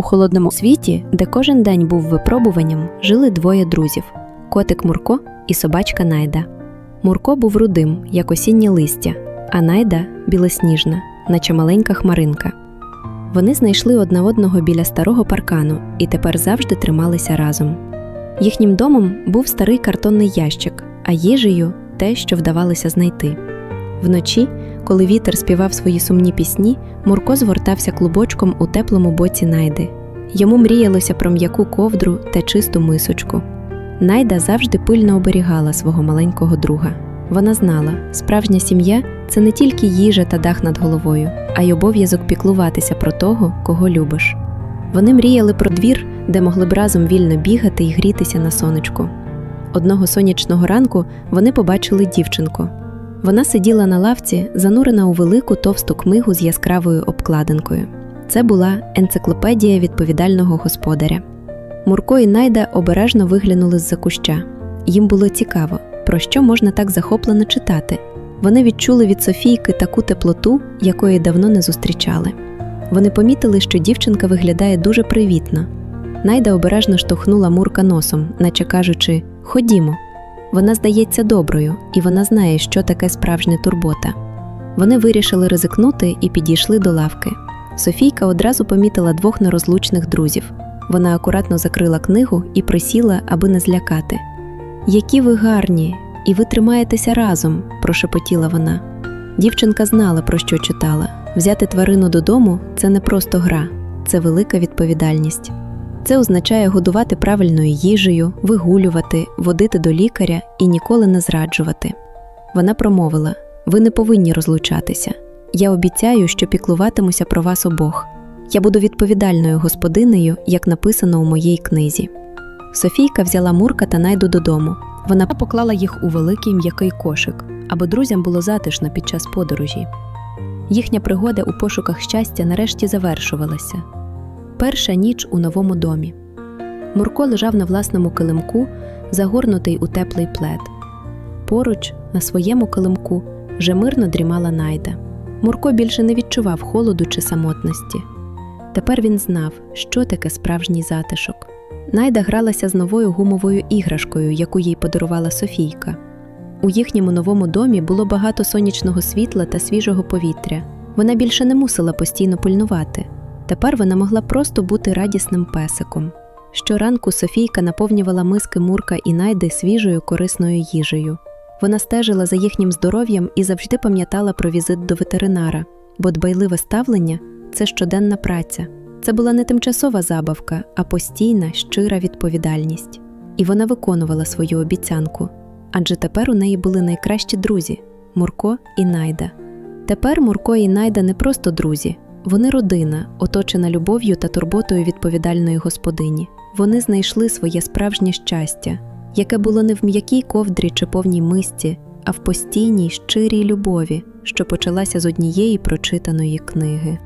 У холодному світі, де кожен день був випробуванням, жили двоє друзів котик Мурко і собачка Найда. Мурко був рудим, як осіннє листя, а Найда білосніжна, наче маленька хмаринка. Вони знайшли одна одного біля старого паркану і тепер завжди трималися разом. Їхнім домом був старий картонний ящик, а їжею те, що вдавалося знайти. Вночі, коли вітер співав свої сумні пісні, Мурко згортався клубочком у теплому боці Найди. Йому мріялося про м'яку ковдру та чисту мисочку. Найда завжди пильно оберігала свого маленького друга. Вона знала, справжня сім'я це не тільки їжа та дах над головою, а й обов'язок піклуватися про того, кого любиш. Вони мріяли про двір, де могли б разом вільно бігати і грітися на сонечку. Одного сонячного ранку вони побачили дівчинку. Вона сиділа на лавці, занурена у велику товсту книгу з яскравою обкладинкою. Це була енциклопедія відповідального господаря. Мурко і Найда обережно виглянули з-за куща. Їм було цікаво, про що можна так захоплено читати. Вони відчули від Софійки таку теплоту, якої давно не зустрічали. Вони помітили, що дівчинка виглядає дуже привітно. Найда обережно штовхнула Мурка носом, наче кажучи: Ходімо. Вона здається доброю, і вона знає, що таке справжня турбота. Вони вирішили ризикнути і підійшли до лавки. Софійка одразу помітила двох нерозлучних друзів. Вона акуратно закрила книгу і присіла, аби не злякати. Які ви гарні, і ви тримаєтеся разом, прошепотіла вона. Дівчинка знала, про що читала. Взяти тварину додому це не просто гра, це велика відповідальність. Це означає годувати правильною їжею, вигулювати, водити до лікаря і ніколи не зраджувати. Вона промовила: ви не повинні розлучатися. Я обіцяю, що піклуватимуся про вас обох. Я буду відповідальною господинею, як написано у моїй книзі. Софійка взяла Мурка та найду додому. Вона поклала їх у великий м'який кошик, аби друзям було затишно під час подорожі. Їхня пригода у пошуках щастя нарешті завершувалася. Перша ніч у новому домі. Мурко лежав на власному килимку, загорнутий у теплий плед. Поруч, на своєму килимку, вже мирно дрімала найда. Мурко більше не відчував холоду чи самотності. Тепер він знав, що таке справжній затишок. Найда гралася з новою гумовою іграшкою, яку їй подарувала Софійка. У їхньому новому домі було багато сонячного світла та свіжого повітря. Вона більше не мусила постійно пильнувати. Тепер вона могла просто бути радісним песиком. Щоранку Софійка наповнювала миски Мурка і Найди свіжою корисною їжею. Вона стежила за їхнім здоров'ям і завжди пам'ятала про візит до ветеринара, бо дбайливе ставлення це щоденна праця. Це була не тимчасова забавка, а постійна, щира відповідальність. І вона виконувала свою обіцянку. Адже тепер у неї були найкращі друзі Мурко і Найда. Тепер Мурко і Найда не просто друзі, вони родина, оточена любов'ю та турботою відповідальної господині. Вони знайшли своє справжнє щастя, яке було не в м'якій ковдрі чи повній мисці, а в постійній щирій любові, що почалася з однієї прочитаної книги.